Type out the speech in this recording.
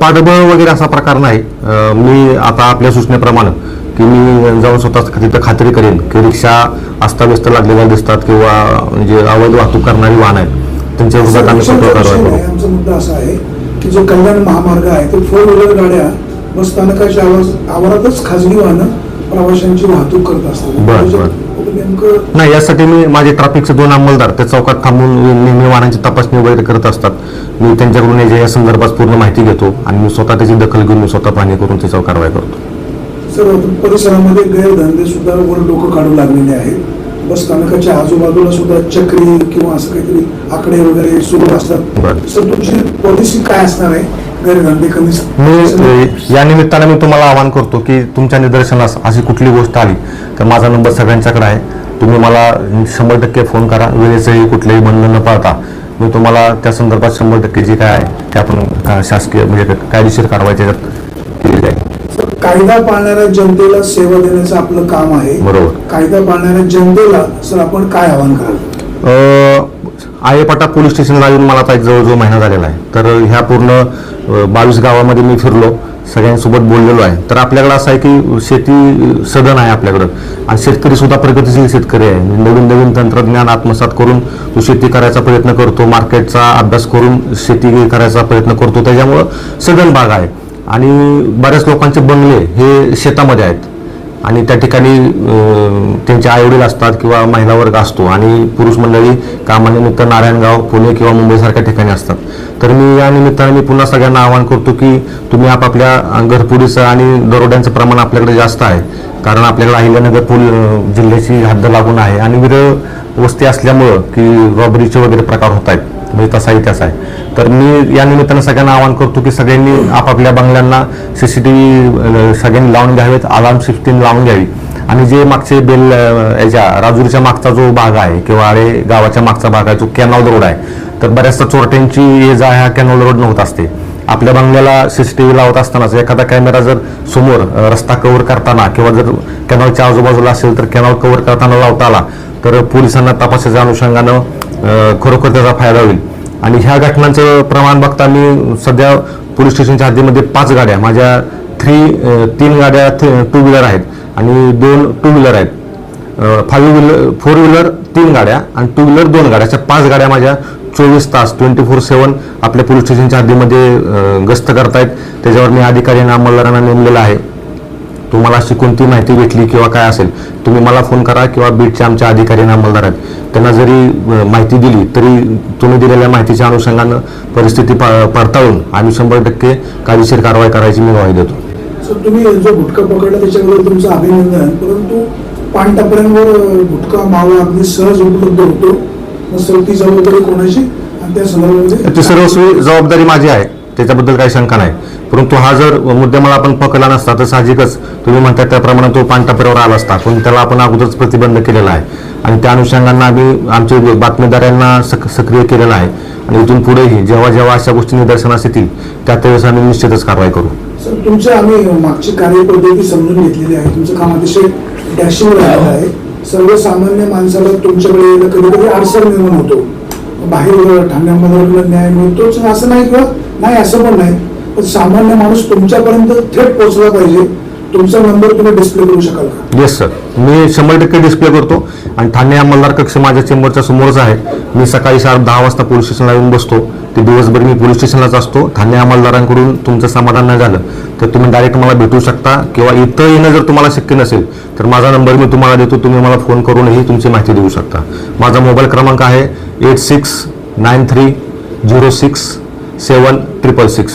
पाठबळ वगैरे असा प्रकार नाही मी आता आपल्या सूचनेप्रमाणे की मी जाऊन स्वतः तिथं खात्री करेन की रिक्षा अस्ताव्यस्त लागलेल्या दिसतात किंवा म्हणजे अवैध वाहतूक करणारी वाहन आहेत त्यांच्या विरोधात आम्ही कारवाई करू. आमचा मुद्दा असा आहे की जो कल्याण महामार्ग आहे तो फोर व्हीलर गाड्या बस स्थानकाच्या आवाज आवारातच खाजगी वाहनं प्रवाशांची वाहतूक करत असतात. नेमकं नाही यासाठी मी माझे ट्रॅफिकचे दोन अंमलदार त्या चौकात थांबून नेहमी वाहनांची तपासणी वगैरे करत असतात. मी त्यांच्याकडून याच्या या संदर्भात पूर्ण माहिती घेतो आणि मी स्वतः त्याची दखल घेऊन मी स्वतः पाहणी करून त्याच्यावर कारवाई करतो. सर परिसरामध्ये गैरधंदे सुद्धा वर लोक काढू लागलेले आहेत. बस स्थानकाच्या आजूबाजूला सुद्धा चक्री किंवा असं काहीतरी आकडे वगैरे सुरू असतात. सर तुमची पॉलिसी काय असणार आहे? गैरधंदे कमी मी या निमित्तानं मी तुम्हाला आवाहन करतो की तुमच्या निदर्शनास अशी कुठली गोष्ट आली तर माझा नंबर सगळ्यांच्याकडे आहे. तुम्ही मला शंभर टक्के फोन करा वेळेचंही कुठलेही बंधन न पाळता. मी तुम्हाला त्या संदर्भात शंभर टक्के जे काय आहे ते आपण शासकीय म्हणजे कायदेशीर कारवाई त्याच्यात केली जाईल सर, कायदा पाळणाऱ्या जनतेला सेवा देण्याचं आपलं काम आहे. बरोबर. कायदा पाळणाऱ्या जनतेला सर आपण काय आवाहन कराल? आयेपाटा पोलीस स्टेशनला येऊन मला आता एक जवळजवळ महिना झालेला आहे. तर ह्या पूर्ण बावीस गावामध्ये मी फिरलो सगळ्यांसोबत बोललेलो आहे. तर आपल्याकडं असं आहे की शेती सदन आहे आपल्याकडं. आणि शेतकरी सुद्धा प्रगतिशील शेतकरी आहे. नवीन नवीन तंत्रज्ञान आत्मसात करून तो शेती करायचा प्रयत्न करतो मार्केटचा अभ्यास करून शेती करायचा प्रयत्न करतो. त्याच्यामुळं सदन भाग आहे. आणि बऱ्याच लोकांचे बंगले हे शेतामध्ये आहेत. आणि त्या ठिकाणी त्यांचे आईवडील असतात किंवा महिला वर्ग असतो आणि पुरुष मंडळी कामानिमित्त नारायणगाव पुणे किंवा मुंबईसारख्या ठिकाणी असतात. तर मी या निमित्ताने मी पुन्हा सगळ्यांना आवाहन करतो की तुम्ही आपापल्या घरपुडीचं आणि दरोड्यांचं प्रमाण आपल्याकडे जास्त आहे. कारण आपल्याकडे अहिल्यानगर पूल जिल्ह्याची हद्द लागून आहे आणि विरळ वस्ती असल्यामुळं की रॉबरीचे वगैरे प्रकार होत आहेत. म्हणजे तसा इतिहास आहे. तर मी या निमित्तानं सगळ्यांना आवाहन करतो की सगळ्यांनी आपापल्या बंगल्यांना सी सी टी व्ही सगळ्यांनी लावून घ्यावेत अलार्म सिस्टीम लावून घ्यावी. आणि जे मागचे बेल याच्या राजूरच्या मागचा जो भाग आहे किंवा अरे गावाच्या मागचा भाग आहे जो कॅनॉल रोड आहे तर बऱ्याचदा चोरट्यांची ये जा ह्या कॅनॉल रोड होत असते. आपल्या बंगल्याला सी सी टी व्ही लावत असतानाच एखादा कॅमेरा जर समोर रस्ता कव्हर करताना किंवा जर कॅनॉलच्या आजूबाजूला असेल तर कॅनॉल कव्हर करताना लावता आला तर पोलिसांना तपासाच्या अनुषंगानं खरोखर त्याचा फायदा होईल. आणि ह्या घटनांचं प्रमाण बघता मी सध्या पोलीस स्टेशनच्या हद्दीमध्ये पाच गाड्या माझ्या थ्री तीन गाड्या टू व्हीलर आहेत आणि दोन टू व्हीलर आहेत. फाईव्ह व्हीलर फोर व्हीलर तीन गाड्या आणि टू व्हीलर दोन गाड्या. अशा पाच गाड्या माझ्या चोवीस तास ट्वेंटी फोर सेवन आपल्या पोलीस स्टेशनच्या हद्दीमध्ये गस्त करतायत. त्याच्यावर मी अधिकारी आणि अंमलदारांना नेमलेला आहे. तुम्हाला अशी कोणती माहिती भेटली किंवा काय असेल तुम्ही मला फोन करा किंवा बीटचे आमचे अधिकारी अंमलदार आहेत त्यांना जरी माहिती दिली तरी तुम्ही दिलेल्या माहितीच्या अनुषंगानं परिस्थिती प- पडताळून आम्ही शंभर टक्के कायदेशीर कारवाई करायची मी ग्वाही देतो. सर तुम्ही जो गुटखा पकडला त्याच्याबद्दल तुमचं अभिनंदन. परंतु पानटपऱ्यांवर गुटखा मावा अगदी सहज उपलब्ध होतो मग जबाबदारी कोणाची? आणि त्या संदर्भामध्ये ती सर्वस्वी जबाबदारी माझी आहे. त्याच्याबद्दल काही शंका नाही. परंतु हा जर मुद्देमाला आपण पकडला नसता तर साहजिकच तुम्ही म्हणता त्याप्रमाणे तो पानटपऱ्यावर आला असता. पण त्याला आपण अगोदरच प्रतिबंध केलेला आहे. आणि त्या अनुषंगानं आम्ही आमचे बातमीदारांना सक सक्रिय केलेला आहे. आणि इथून पुढेही जेव्हा जेव्हा अशा गोष्टी निदर्शनास येतील त्या त्यावेळेस आम्ही निश्चितच कारवाई करू. सर तुमच्या आम्ही मागची कार्यपद्धती समजून घेतलेली आहे. तुमचं काम अतिशय डॅशिंग राहिलं आहे. सर्वसामान्य माणसाला तुमच्याकडे यायला कधी कधी अडसर निर्माण होतो. बाहेर ठाण्यामध्ये न्याय मिळतोच असं नाही किंवा नाही असं पण नाही. पण सामान्य माणूस तुमच्यापर्यंत थेट पोहोचला पाहिजे. तुमचा नंबर तुम्ही डिस्प्ले करू शकाल का? येस सर मी शंभर टक्के डिस्प्ले करतो. आणि ठाणे अंमलदार कक्ष माझ्या चेंबरच्या समोरच आहे. मी सकाळी शार्प दहा वाजता पोलीस स्टेशनला येऊन बसतो. ते दिवसभर मी पोलीस स्टेशनलाच असतो. ठाणे अंमलदारांकडून तुमचं समाधान नाही झालं तर तुम्ही डायरेक्ट मला भेटू शकता किंवा इथं येणं जर तुम्हाला शक्य नसेल तर माझा नंबर मी तुम्हाला देतो. तुम्ही मला फोन करूनही तुमची माहिती देऊ शकता. माझा मोबाईल क्रमांक आहे eight six nine three zero six seven triple six